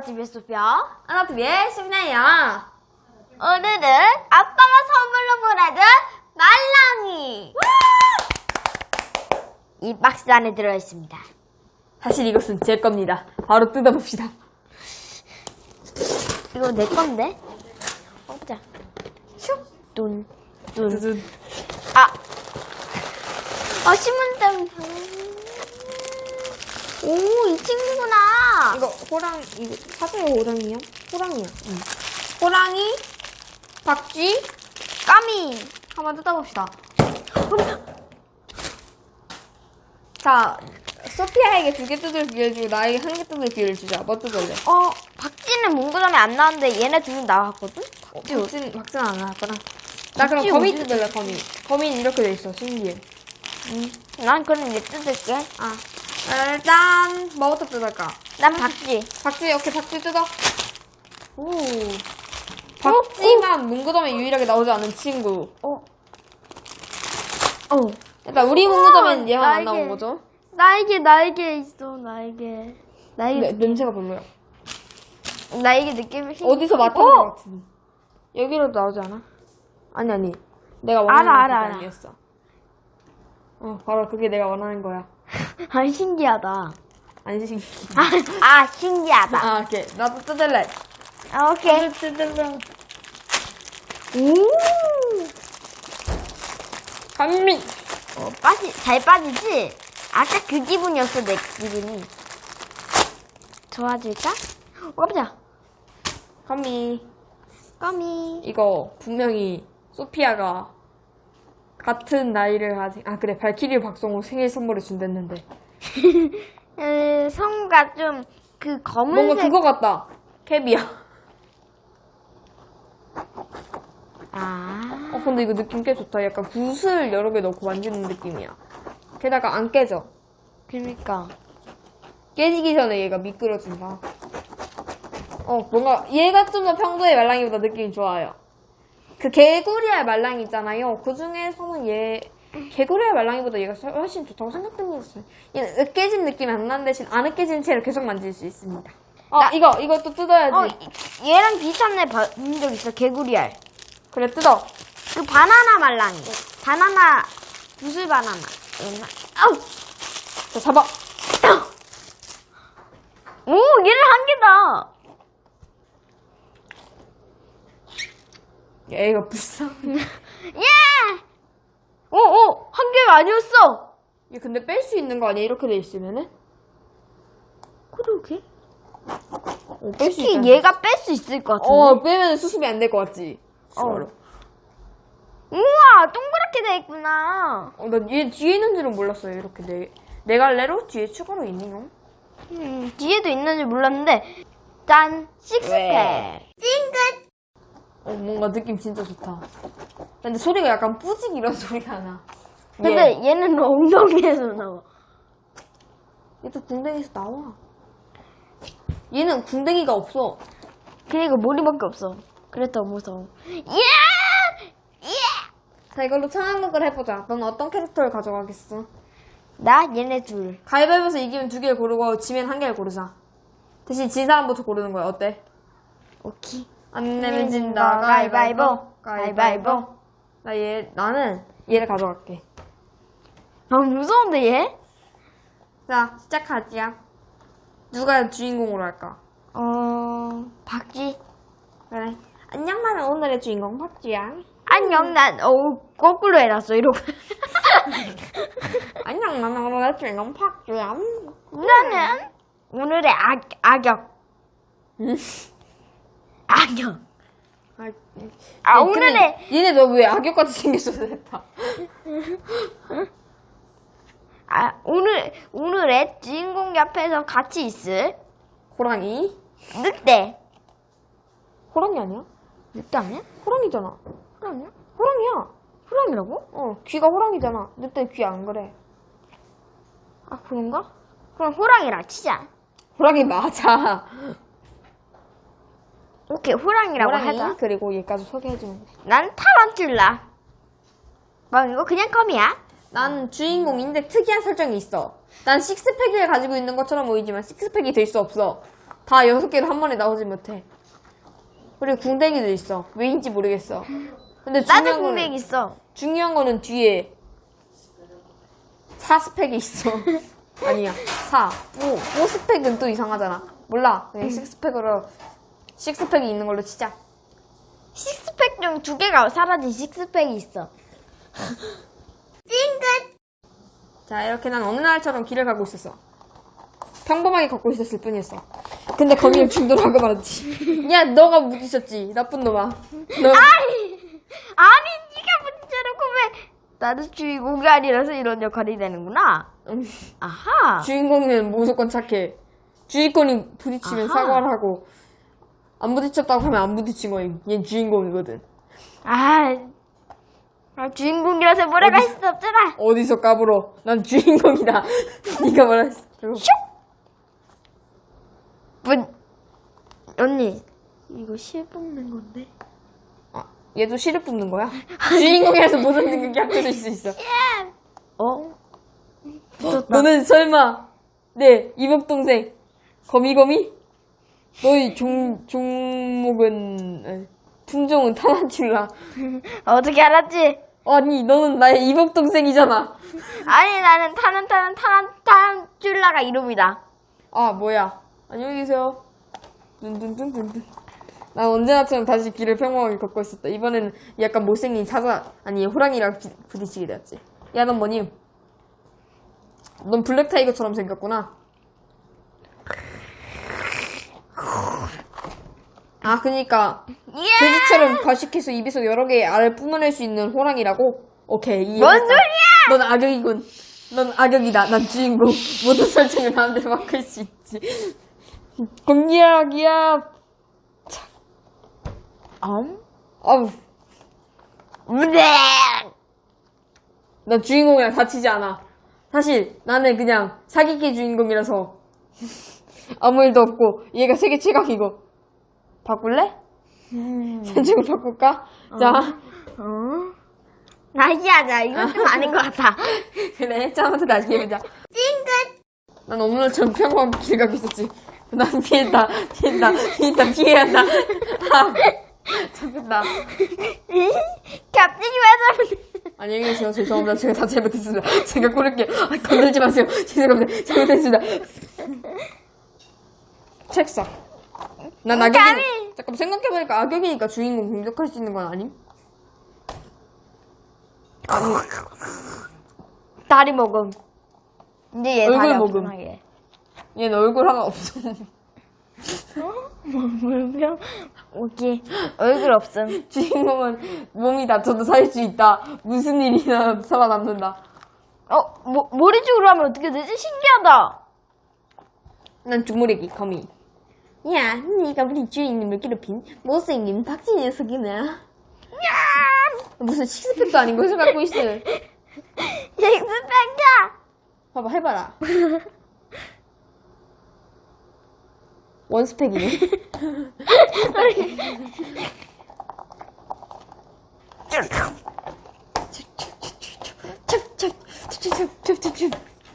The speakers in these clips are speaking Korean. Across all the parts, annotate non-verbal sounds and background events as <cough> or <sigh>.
아나TV의 소피아. 아나TV의 수빈아예요. 오늘은 아빠가 선물로 보내준 말랑이. 이 박스 안에 들어있습니다. 사실 이것은 제 겁니다. 바로 뜯어봅시다. 이거 내 건데? 어, 보자. 슉. 뚠, 뚠. 두둔. 아. 아, 신문장. 오, 이 친구구나. 이거 호랑, 이거 사실 호랑이야? 호랑이야. 응. 호랑이, 박쥐, 까미. 한번 뜯어봅시다. 자, 소피아에게 두 개 뜯을 기회를 주고 나에게 한 개 뜯을 기회를 주자. 뭐 뜯을래? 어, 박쥐는 문구점에 안 나왔는데 얘네 둘은 나왔거든? 박쥐, 박쥐는, 박쥐는 안 나왔구나. 나 그럼 박쥐 거미 어디- 뜯을래, 거미. 거미는 이렇게 돼 있어, 신기해. 난 그럼 얘 뜯을게. 아, 일단, 뭐부터 뜯을까? 난 박쥐. 박쥐, 오케이, 박쥐 뜯어. 오. 박쥐만 문구점에 유일하게 나오지 않은 친구. 어. 어. 일단, 우리 문구점엔 얘만 안 날개. 나온 거죠? 날개, 날개 있어, 날개. 날개. 네, 냄새가 별로야. 날개 느낌이 신 어디서 맡은 어! 것 같은. 여기로도 나오지 않아? 아니, 아니. 내가 원하는 알아, 알아. 아니었어. 어, 바로 그게 내가 원하는 거야. <laughs> 아, 신기하다. 안 신. 아, 아 신기하다. 아, 오케이. 나도 뜯을래. 아, 오케이. 뜯을래. 오. 감미. 어, 빠지, 잘 빠지지? 아까 그 기분이었어, 내 기분이. 좋아질까? 어, 깜짝. 감미. 까미. 이거 분명히 소피아가 같은 나이를 가진 아 그래 발키리 박성호 생일 선물을 준댔는데 <laughs> 에, 성우가 좀, 그 검은색. 뭔가 그거 같다. 캡이야 아. 어 근데 이거 느낌 꽤 좋다. 약간 붓을 여러 개 넣고 만지는 느낌이야. 게다가 안 깨져. 그니까. 깨지기 전에 얘가 미끄러진다. 어 뭔가 얘가 좀 더 평소의 말랑이보다 느낌이 좋아요. 그 개구리알 말랑이 있잖아요. 그 중에서는 얘 개구리알 말랑이보다 얘가 훨씬 좋다고 생각됩니다 얘는 으깨진 느낌이 안 나는 대신 안 으깨진 채로 계속 만질 수 있습니다 어 나- 이거 이것도 뜯어야지 어, 이- 얘랑 비슷한 애 본 적 있어, 개구리 알. 그래 뜯어 그 바나나 말랑이. 바나나, 구슬 바나나. 옛날. 아우! 자 잡아 오, 얘는 한 개다. 얘가 불쌍해 <laughs> 예! 개가 아니었어. 얘 근데 뺄 수 있는 거 아니야 이렇게 돼 있으면은 그러게. 어, 뺄수 특히 있다 얘가 뺄 수 있을 것 같은데. 어 빼면 수습이 안 될 것 같지 어. 우와, 동그랗게 돼 있구나. 어, 나 얘 뒤에 있는 줄은 몰랐어요. 이렇게 네, 네 갈래로 뒤에 추가로 있네요. 음, 뒤에도 있는지 몰랐는데. 짠, 식스팩. 왜? 찡긋. 어, 뭔가 느낌 진짜 좋다. 근데 소리가 약간 뿌직 이런 <laughs> 소리가 나. 근데 얘, 얘는 엉덩이에서 나와. 얘도 궁뎅이에서 나와. 얘는 궁뎅이가 없어. 그리고 머리밖에 없어. 그래 더 무서워. 예! 예! 자, 이걸로 천왕극을 해보자. 넌 어떤 캐릭터를 가져가겠어? 나 얘네 둘. 가위바위보에서 이기면 두 개를 고르고 지면 한 개를 고르자. 대신 진 사람부터 고르는 거야. 어때? 오케이. 안 내면 진다. 가위바위보. 가위바위보. 나 얘, 나는 얘를 가져갈게. 아 무서운데 얘? 자, 시작하지야. 누가 주인공으로 할까? 어 박쥐. 그래. 안녕, 나는 오늘의 주인공 박쥐야. 안녕 난 어, 거꾸로 해놨어 이러고. <laughs> 안녕, 나는 오늘의 주인공 박쥐야. 나는 오늘의 악 악역. 음. <laughs> 악역. 아, 아 오늘의 얘네 너 왜 악역같이 생겼어, 됐다. <laughs> 아 오늘 오늘의 주인공 옆에서 같이 있을 호랑이? 늑대. 호랑이 아니야? 늑대 아니야? 호랑이잖아. 호랑이야? 호랑이야. 호랑이라고? 어, 귀가 호랑이잖아. 늑대 귀 안 그래. 아 그런가? 그럼 호랑이라 치자. 호랑이 맞아. 오케이 호랑이라고 호랑이, 하자. 그리고 얘까지 소개해주면 돼. 난 타란툴라. 뭐 이거 그냥 컴이야? 난 주인공인데 특이한 설정이 있어. 난 식스팩을 가지고 있는 것처럼 보이지만 식스팩이 될 수 없어. 다 여섯 개를 한 번에 나오지 못해. 그리고 궁뎅이도 있어. 왜인지 모르겠어. 근데 나도 중요한 궁뎅이 거는, 있어. 중요한 거는 뒤에 4스펙이 있어. <laughs> 아니야. 4. 5. 5스펙은 또 이상하잖아. 몰라. 그냥 6스펙으로, 6스펙이 있는 걸로 치자. 식스팩 중 두 개가 사라진 식스팩이 있어. <laughs> 찡긋! 자, 이렇게 난 어느 날처럼 길을 가고 있었어. 평범하게 걷고 있었을 뿐이었어. 근데 거기를 중도라고 말했지. 야, 너가 묻으셨지. 나쁜 놈아. 너, 아니! 아니, 네가 문제라고 왜? 나도 주인공이 아니라서 이런 역할이 되는구나. 음, 아하. 주인공이면 무조건 착해. 주인공이 부딪히면 아하. 사과를 하고, 안 부딪혔다고 하면 안 부딪힌 거임. 얘 주인공이거든. 아, 아, 주인공이라서 뭐라고 할 수 없잖아. 어디서 까불어. 난 주인공이다. <laughs> 네가 말했어. 문, 언니, 이거 실 뽑는 건데? 아, 얘도 실을 뽑는 거야? <laughs> 주인공이라서 모든 능력이 합쳐질 수 있어. 어? 너는 설마 내 이복 동생 거미거미? 너의 종 종목은 아니, 품종은 타란툴라. <laughs> 어떻게 알았지? 아니 너는 나의 이복 동생이잖아. 아니, 나는 타는 타는 타는 타는 줄라가 이름이다. 아 뭐야? 안녕히 계세요. 둔둔둔둔둔. 난 언제나처럼 다시 길을 평범하게 걷고 있었다. 이번에는 약간 못생긴 사자 아니 호랑이랑 비- 부딪히게 되었지. 야 넌 뭐니? 넌 블랙 타이거처럼 생겼구나. 아 그니까 예! 돼지처럼 과식해서 입에서 여러 개의 알을 뿜어낼 수 있는 호랑이라고? 오케이 이해했어. 뭔 소리야! 넌 악역이군. 넌 악역이다. 난 주인공. 모든 설정을 마음대로 바꿀 수 있지. 공기야, 기야. 엄? 어우, 무대! 난 주인공이랑 다치지 않아. 사실 나는 그냥 사기기 주인공이라서 아무 일도 없고 얘가 세계 최강이고. 바꿀래? 설정을 바꿀까? 자, 어? 다시 하자. 이건 좀 아닌 것 같아. <laughs> 그래. 처음부터 다시 해보자. 찡긋! 난 오늘처럼 평범한 길 가고 있었지. 난 피했다, 피했다, 피했다, 피해야 한다. 아, 잡혔다. 갑자기 왜 저러는 안녕히 계세요. 죄송합니다. 제가 다 잘못했습니다. 제가 고를게요. 아, 건들지 마세요. 죄송합니다. 잘못했습니다. <laughs> 책상. 난 악역이, 감히! 잠깐 생각해보니까 악역이니까 주인공 공격할 수 있는 건 아님? 아니, 다리 먹음. 이제 얘 얼굴 다리 먹음. 없구나, 얘. 얘는 얼굴 하나 없어. 물병? 오케이. 얼굴 없음. 주인공은 몸이 다쳐도 살 수 있다. 무슨 일이나 살아남는다. 어, 뭐, 머리 쪽으로 하면 어떻게 되지? 신기하다. 난 주무래기 거미. 야, 네가 우리 주인님을 괴롭힌 못생긴 박쥐 녀석이네. 무슨 식스팩도 아닌 것을 갖고 있어. <laughs> 식스팩이야! 봐봐, 해봐라. <laughs> 원스펙이네. <laughs>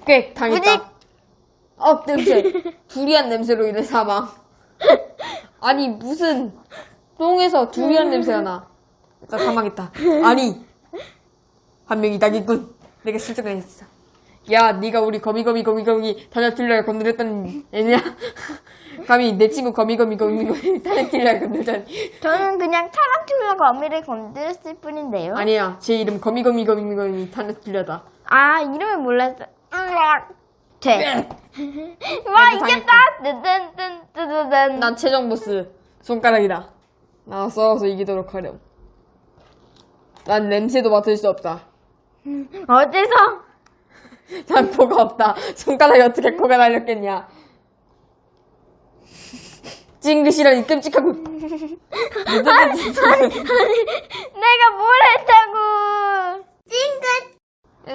꽤 당했다. 어, 냄새. 두리안 냄새로 인해 사망. 아니, 무슨 똥에서 두리안 냄새가 나. 일단 사망했다. 아니, 한 명이 당했군. 내가 실적을 했어. 야, 네가 우리 거미거미 거미거미 타자틸라를 건드렸던 애냐? <laughs> 감히 내 친구 거미거미 거미거미 타자틸라를 건드렸다니. 저는 그냥 타란툴라가 어미를 건드렸을 뿐인데요. 아니야, 제 이름 거미거미 거미거미 타자틸라다. 아, 이름을 몰랐어. 으악. 돼. 네. <laughs> 와, 나도 이겼다! 뜬뜬뜬뜬뜬. 난 최종 보스 손가락이다. 나 싸워서 이기도록 하렴. 난 냄새도 맡을 수 없다. <laughs> 어디서? <laughs> 난 코가 없다. 손가락이 어떻게 코가 날렸겠냐. 찡긋이란 이 끔찍하고. 내가 뭘 했다고!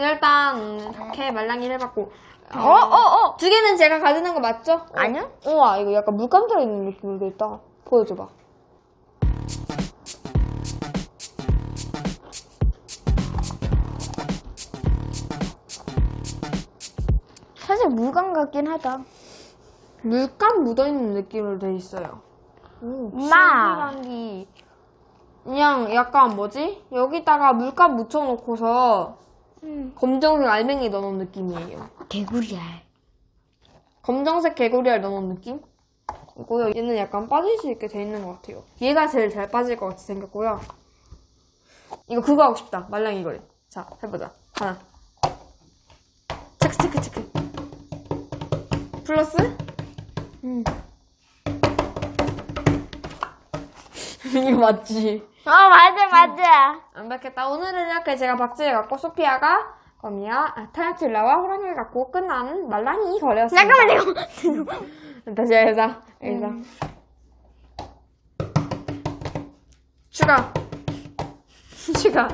일단 이렇게 말랑이를 해봤고. 어, 어, 어! 두 개는 제가 가지는 거 맞죠? 어. 아니요? 우와 이거 약간 물감 들어있는 느낌으로 있다. 보여줘봐. 사실 물감 같긴 하다. 물감 묻어있는 느낌으로 돼 있어요. 오, 마. 실비란기. 그냥 약간 뭐지? 여기다가 물감 묻혀놓고서 검정색 알맹이 넣어놓은 느낌이에요. 개구리알. 검정색 개구리알 넣어놓은 느낌? 이고요. 얘는 약간 빠질 수 있게 돼 있는 것 같아요. 얘가 제일 잘 빠질 것 같이 생겼고요. 이거 그거 하고 싶다. 말랑이 거리. 자, 해보자. 하나. 체크, 체크, 체크. 플러스? 음. <laughs> 이거 맞지? 어, 맞아, 맞아. 완벽했다. 오늘은 이렇게 제가 박쥐를 갖고 소피아가 거미야 아, 타란툴라와 호랑이를 갖고 끝난 말랑이 거래였습니다. 잠깐만요. <laughs> 다시 해서 해서 추가 <laughs> 추가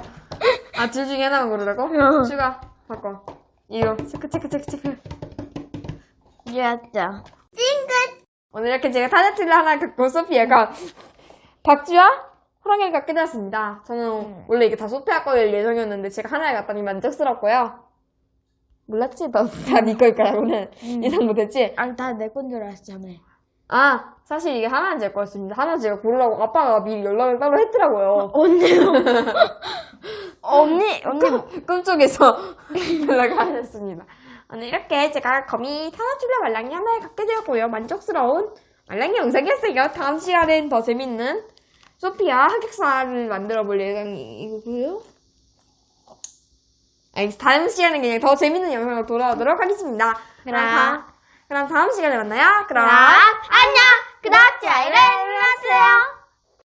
아둘 중에 하나만 고르라고? 어. 추가 바꿔 이거 체크 체크 체크 체크 이었죠. 오늘 이렇게 제가 타르트를 하나 갖고 소피아가 <laughs> 박쥐와 호랑이를 갖게 되었습니다 저는 원래 이게 다 소피아 거일 예정이었는데 제가 하나를 갖다니 만족스럽고요 몰랐지? 너다네 거일 거라고는 예상 못했지? 아니, 다 내 건 줄 알았잖아. 아, 사실 이게 하나는 제 거였습니다. 하나 제가 고르라고 아빠가 미리 연락을 따로 했더라고요. 언니요? <laughs> 언니, 언니. 꿈속에서 <laughs> 연락을 하셨습니다. 오늘 이렇게 제가 거미 타나툴라 말랑이 하나를 갖게 되었고요. 만족스러운 말랑이 영상이었어요. 다음 시간엔 더 재밌는 소피아 하객사를 만들어 볼 예정이고요. 알겠습니다. 다음 시간에 그냥 더 재밌는 영상으로 돌아오도록 하겠습니다. 그럼, 그럼. 다음 시간에 만나요. 그럼. 그럼, 안녕! 구독, 좋아요를 눌러주세요.